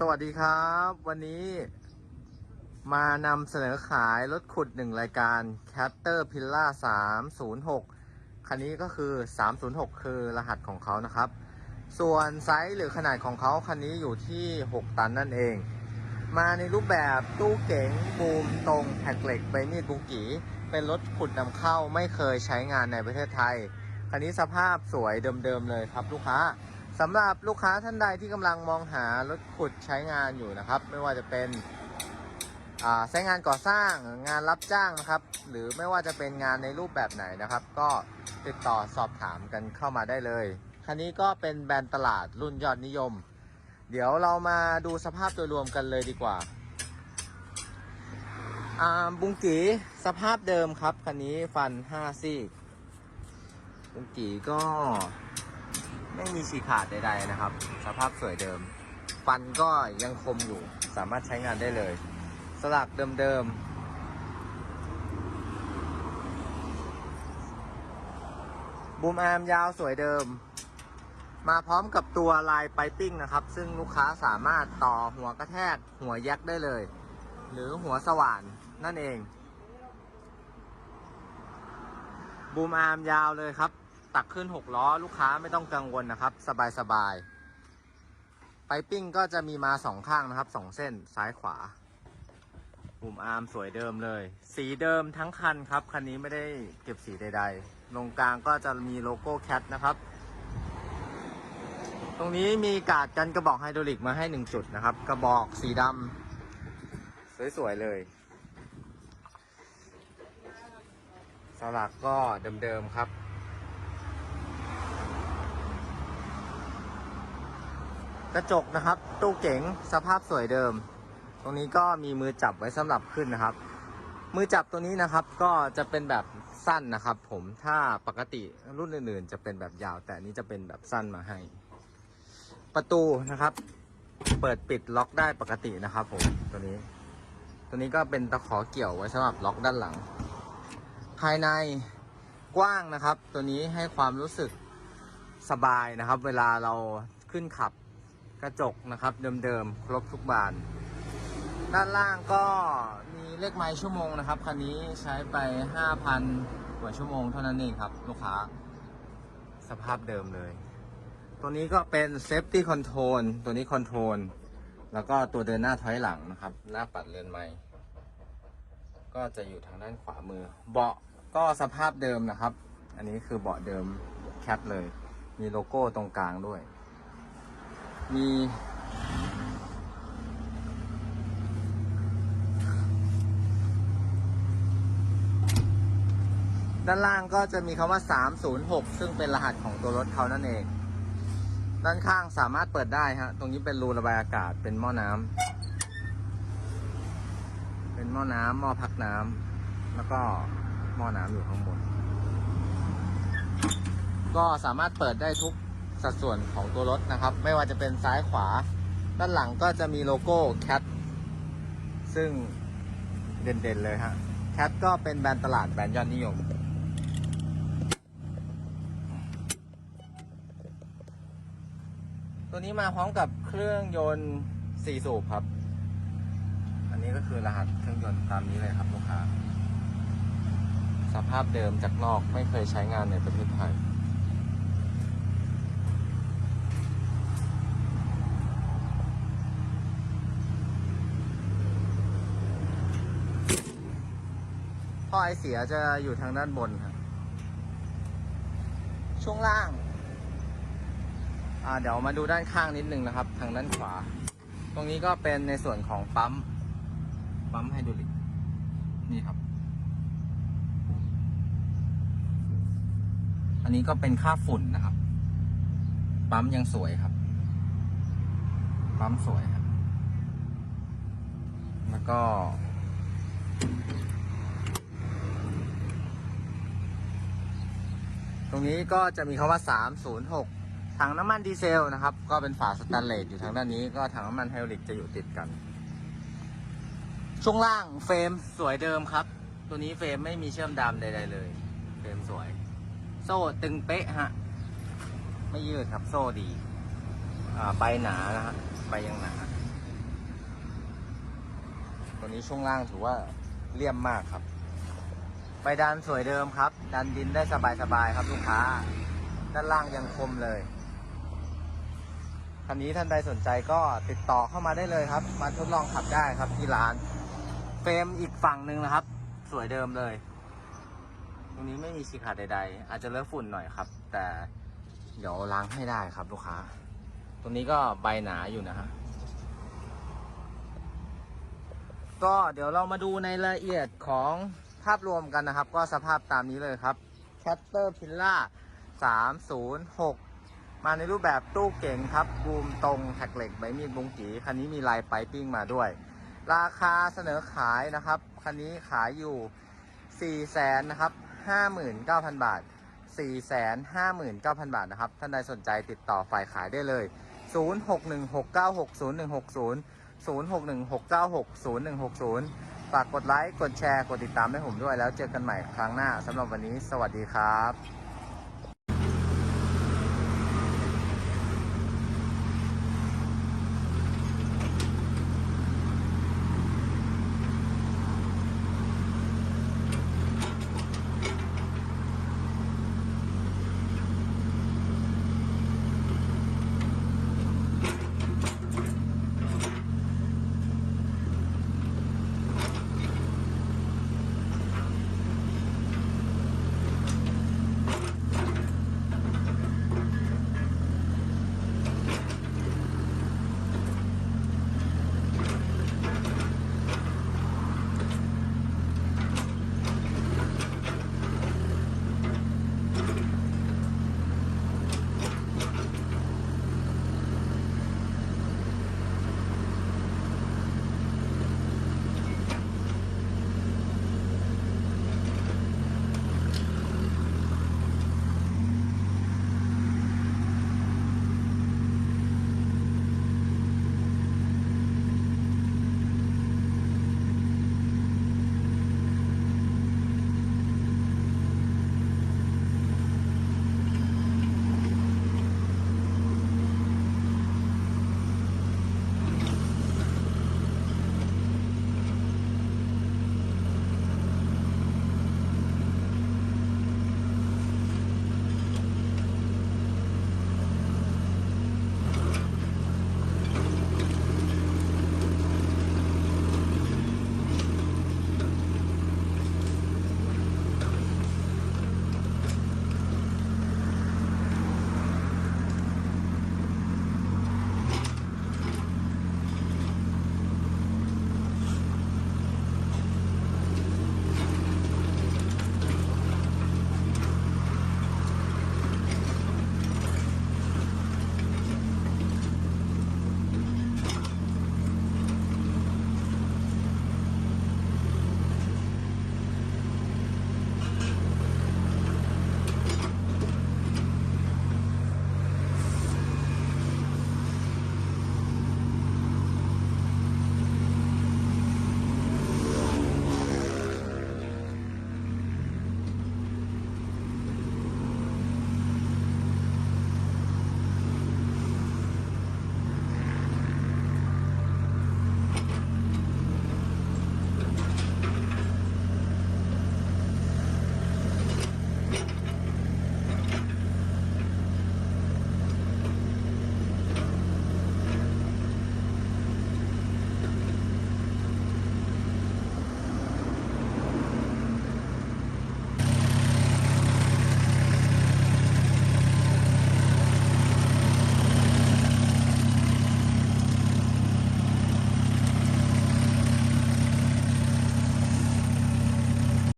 สวัสดีครับ วันนี้มานำเสนอขายรถขุดหนึ่งรายการ Caterpillar 306 คันนี้ก็คือ 306 คือรหัสของเขานะครับ ส่วนไซส์หรือขนาดของเขาคันนี้อยู่ที่ 6 ตันนั่นเอง มาในรูปแบบตู้เก๋งบูมตรงแผ่นเหล็กใบมีดบุกี เป็นรถขุดนำเข้าไม่เคยใช้งานในประเทศไทย คันนี้สภาพสวยเดิมๆเลยครับลูกค้า สำหรับลูกค้าท่านใดที่กำลังมองหารถขุดใช้งานอยู่นะครับ ไม่ว่าจะเป็นใช้งานก่อสร้างงานรับจ้างนะครับ หรือไม่ว่าจะเป็นงานในรูปแบบไหนนะครับ ก็ติดต่อสอบถามกันเข้ามาได้เลยคันนี้ก็เป็นแบรนด์ตลาดรุ่นยอดนิยม เดี๋ยวเรามาดูสภาพโดยรวมกันเลยดีกว่าอ่าบุงกีสภาพเดิมครับคันนี้ฟัน5ซี่บุงกีก็ ไม่มีฉีกขาดใดๆนะครับ สภาพสวยเดิม ฟันก็ยังคมอยู่ สามารถใช้งานได้เลย สลักเดิมๆบูมอาร์มยาวสวยเดิม มาพร้อมกับตัวลายไปปิ้งนะครับ ซึ่งลูกค้าสามารถต่อหัวกระแทก หัวแยกได้เลย หรือหัวสว่านนั่นเองบูมอาร์มยาวเลยครับ ตักขึ้น 6 ล้อ ลูกค้าไม่ต้องกังวลนะครับ สบายๆไปปิ้งก็จะมีมาสองข้างนะครับสองเส้นซ้ายขวาบูมอาร์มสวยเดิมเลย สีเดิมทั้งคันครับ คันนี้ไม่ได้เก็บสีใดๆตรงกลางก็จะมีโลโก้แคทนะครับ ตรงนี้มีกาดกันกระบอกไฮดรอลิกมาให้หนึ่งจุดนะครับ กระบอกสีดำสวยๆเลยสลักก็เดิมๆครับ กระจกนะครับ ตู้เก๋งสภาพสวยเดิม ตรงนี้ก็มีมือจับไว้สำหรับขึ้นนะครับ มือจับตัวนี้นะครับก็จะเป็นแบบสั้นนะครับ ผมถ้าปกติรุ่นอื่นๆ จะเป็นแบบยาว แต่อันนี้จะเป็นแบบสั้นมาให้ ประตูนะครับ เปิดปิดล็อกได้ปกตินะครับ ผมตัวนี้ ตัวนี้ก็เป็นตะขอเกี่ยวไว้สำหรับล็อกด้านหลัง ภายในกว้างนะครับ ตัวนี้ให้ความรู้สึกสบายนะครับ เวลาเราขึ้นขับ ระจกนะครับเดิมๆ ครบทุกบาน ด้านล่างก็มีเลขไมล์ชั่วโมงนะครับ คันนี้ใช้ไป 5,000 กว่าชั่วโมงเท่านั้นเองครับ ลูกค้า สภาพเดิมเลย ตัวนี้ก็เป็น Safety Control ตัวนี้ Control แล้วก็ตัวเดินหน้าถอยหลังนะครับ หน้าปัดเรือนไม้ก็จะอยู่ทางด้านขวามือ เบาะก็สภาพเดิมนะครับ อันนี้คือเบาะเดิมแคปเลย มีโลโก้ตรงกลางด้วย มี ด้านล่างก็จะมีคำว่า 306 ซึ่งเป็นรหัสของตัวรถเขานั่นเอง ด้านข้างสามารถเปิดได้ฮะ ตรงนี้เป็นรูระบายอากาศ เป็นหม้อน้ำ เป็นหม้อน้ำหม้อพักน้ำ แล้วก็หม้อน้ำอยู่ข้างบน ก็สามารถเปิดได้ทุก สัดส่วนของตัวรถนะครับ ไม่ว่าจะเป็นซ้ายขวา ด้านหลังก็จะมีโลโก้ CAT ซึ่งเด่นๆเลยฮะ CAT ก็เป็นแบรนด์ตลาดแบรนด์ยอดนิยม ตัวนี้มาพร้อมกับเครื่องยนต์4สูบครับ อันนี้ก็คือรหัสเครื่องยนต์ตามนี้เลยครับลูกค้า สภาพเดิมจากนอกไม่เคยใช้งานในประเทศไทย ท่อไอเสียจะอยู่ทางด้านบนครับช่วงล่างเดี๋ยวมาดูด้านข้างนิดนึงนะครับ ทางด้านขวา ตรงนี้ก็เป็นในส่วนของปั๊ม ปั๊มไฮดรอลิก นี่ครับ อันนี้ก็เป็นค่าฝุ่นนะครับ ปั๊มยังสวยครับ ปั๊มสวยครับ แล้วก็ รงนี้ก็จะมีคำว่า 306 ถังน้ำมันดีเซลนะครับ ก็เป็นฝาสแตนเลสอยู่ทางด้านนี้ ก็ถังน้ำมันไฮดรอลิกจะอยู่ติดกัน ช่วงล่างเฟรมสวยเดิมครับ ตัวนี้เฟรมไม่มีเชื่อมดำใด ๆ เลย เฟรมสวย โซ่ตึงเป๊ะฮะ ไม่ยืดครับโซ่ดีอ่าใบหนานะฮะใบยังหนา ตัวนี้ช่วงล่างถือว่าเลี่ยมมากครับใบดันสวยเดิมครับ ดันดินได้สบายๆครับลูกค้า ด้านล่างยังคมเลยคันนี้ท่านใดสนใจก็ติดต่อเข้ามาได้เลยครับ มาทดลองขับได้ครับที่ร้าน เฟรมอีกฝั่งหนึ่งนะครับ สวยเดิมเลย ตรงนี้ไม่มีฉีขาดใด ๆ อาจจะเลอะฝุ่นหน่อยครับ แต่เดี๋ยวล้างให้ได้ครับลูกค้า ตรงนี้ก็ใบหนาอยู่นะฮะก็เดี๋ยวเรามาดูในรายละเอียดของ ภาพรวมกันนะครับ ก็สภาพตามนี้เลยครับ Caterpillar 306 มาในรูปแบบตู้เก่งครับบูมตรงแท็กเหล็กใบมีดบุงกีคันนี้มีลายไปปิ้งมาด้วย ราคาเสนอขายนะครับ คันนี้ขายอยู่4แสนนะครับ59,000 บาท 4 59,000 บาทนะครับ ท่านใดสนใจติดต่อฝ่ายขายได้เลย 0616960160 0616960160 ฝากกดไลค์ กดแชร์ กดติดตามให้ผมด้วยแล้วเจอกันใหม่ครั้งหน้าสำหรับวันนี้ สวัสดีครับ